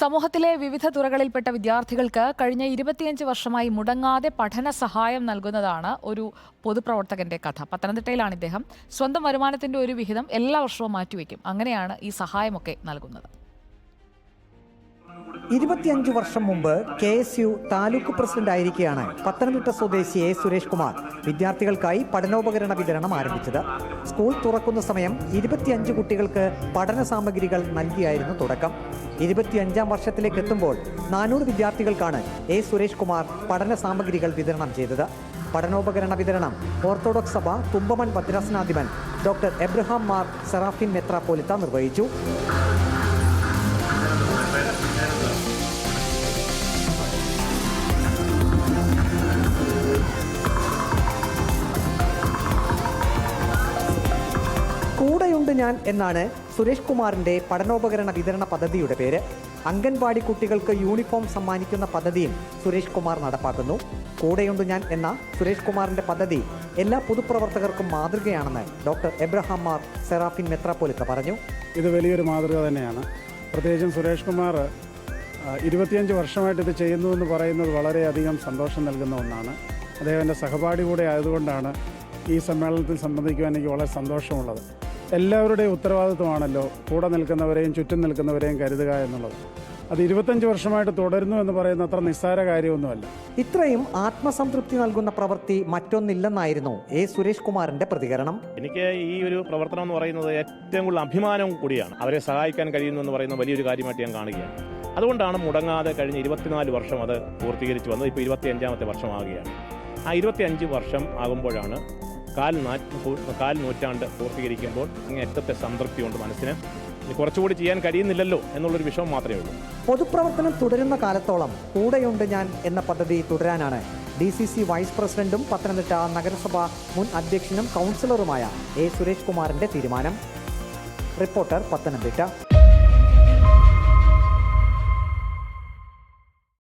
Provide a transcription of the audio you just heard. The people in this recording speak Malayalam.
സമൂഹത്തിലെ വിവിധ തുറകളിൽപ്പെട്ട വിദ്യാർത്ഥികൾക്ക് കഴിഞ്ഞ ഇരുപത്തിയഞ്ച് വർഷമായി മുടങ്ങാതെ പഠന സഹായം നൽകുന്നതാണ് ഒരു പൊതുപ്രവർത്തകന്റെ കഥ. പത്തനംതിട്ടയിലാണ് ഇദ്ദേഹം. സ്വന്തം വരുമാനത്തിന്റെ ഒരു വിഹിതം എല്ലാ വർഷവും മാറ്റിവെക്കും. അങ്ങനെയാണ് ഈ സഹായമൊക്കെ നൽകുന്നത്. ഇരുപത്തിയഞ്ച് വർഷം മുമ്പ് K S U taluk president ആയിരിക്കെയാണ് പത്തനംതിട്ട സ്വദേശി എ സുരേഷ് കുമാർ വിദ്യാർത്ഥികൾക്കായി പഠനോപകരണ വിതരണം ആരംഭിച്ചത്. സ്കൂൾ തുറക്കുന്ന സമയം ഇരുപത്തിയഞ്ച് കുട്ടികൾക്ക് പഠന സാമഗ്രികൾ നൽകിയായിരുന്നു തുടക്കം. ഇരുപത്തിയഞ്ചാം വർഷത്തിലേക്ക് എത്തുമ്പോൾ നാനൂറ് വിദ്യാർത്ഥികൾക്കാണ് എ സുരേഷ് കുമാർ പഠന സാമഗ്രികൾ വിതരണം ചെയ്തത്. പഠനോപകരണ വിതരണം ഓർത്തഡോക്സ് സഭ തുമ്പമൺ ഭദ്രാസനാധിപൻ ഡോക്ടർ എബ്രഹാം മാർ സെറാഫിൻ മെത്രാപ്പോലിത്ത നിർവഹിച്ചു. കൂടെയുണ്ട് ഞാൻ എന്നാണ് സുരേഷ് കുമാറിന്റെ പഠനോപകരണ വിതരണ പദ്ധതിയുടെ പേര്. അംഗൻവാടി കുട്ടികൾക്ക് യൂണിഫോം സമ്മാനിക്കുന്ന പദ്ധതിയും സുരേഷ് കുമാർ നടപ്പാക്കുന്നു. കൂടെയുണ്ട് ഞാൻ എന്ന സുരേഷ് കുമാറിന്റെ പദ്ധതി എല്ലാ പൊതുപ്രവർത്തകർക്കും മാതൃകയാണെന്ന് ഡോക്ടർ എബ്രഹാം മാർ സെറാഫിൻ മെത്രാപ്പോലിത്ത പറഞ്ഞു. ഇത് വലിയൊരു മാതൃക തന്നെയാണ്. പ്രത്യേകിച്ചും സുരേഷ് കുമാർ ഇരുപത്തിയഞ്ച് വർഷമായിട്ട് ഇത് ചെയ്യുന്നു എന്ന് പറയുന്നത് വളരെയധികം സന്തോഷം നൽകുന്ന ഒന്നാണ്. അദ്ദേഹം എന്റെ സഹപാഠി കൂടെ ആയതുകൊണ്ടാണ് ഈ സമ്മേളനത്തിൽ സംബന്ധിക്കുവാൻ എനിക്ക് വളരെ സന്തോഷമുള്ളത്. എല്ലാവരുടെയും ഉത്തരവാദിത്വമാണല്ലോ കൂടെ നിൽക്കുന്നവരെയും ചുറ്റും നിൽക്കുന്നവരെയും കരുതുക എന്നുള്ളത്. അത് ഇരുപത്തഞ്ച് വർഷമായിട്ട് തുടരുന്നു എന്ന് പറയുന്ന അത്ര നിസ്സാര കാര്യമൊന്നുമല്ല. ഇത്രയും ആത്മസംതൃപ്തി നൽകുന്ന പ്രവൃത്തി മറ്റൊന്നില്ലെന്നായിരുന്നു എ സുരേഷ് കുമാറിന്റെ പ്രതികരണം. എനിക്ക് ഈ ഒരു പ്രവർത്തനം എന്ന് പറയുന്നത് ഏറ്റവും കൂടുതൽ അഭിമാനം കൂടിയാണ്. അവരെ സഹായിക്കാൻ കഴിയുന്നു എന്ന് പറയുന്ന വലിയൊരു കാര്യമായിട്ട് ഞാൻ കാണുകയാണ്. അതുകൊണ്ടാണ് മുടങ്ങാതെ കഴിഞ്ഞ ഇരുപത്തിനാല് വർഷം അത് പൂർത്തീകരിച്ചു വന്നത്. ഇപ്പോൾ ഇരുപത്തിയഞ്ചാമത്തെ വർഷമാകുകയാണ് ആ ഇരുപത്തി അഞ്ച് വർഷം ആകുമ്പോഴാണ് കാൽ കാൽ നൂറ്റാണ്ട് പൂർത്തീകരിക്കുമ്പോൾ അങ്ങേറ്റത്തെ സംതൃപ്തി കൊണ്ട് മനസ്സിന്. കുറച്ചുകൂടി ചെയ്യാൻ കഴിയുന്നില്ലല്ലോ എന്നുള്ളൊരു വിഷമം മാത്രമേ ഉള്ളൂ. പൊതുപ്രവർത്തനം തുടരുന്ന കാലത്തോളം കൂടെയുണ്ട് ഞാൻ എന്ന പദ്ധതി തുടരാനാണ്. ഡി സി സി വൈസ് പ്രസിഡന്റും പത്തനംതിട്ട നഗരസഭ മുൻ അധ്യക്ഷനും കൗൺസിലറുമായ എ സുരേഷ് കുമാറിന്റെ തീരുമാനം. റിപ്പോർട്ടർ പത്തനംതിട്ട.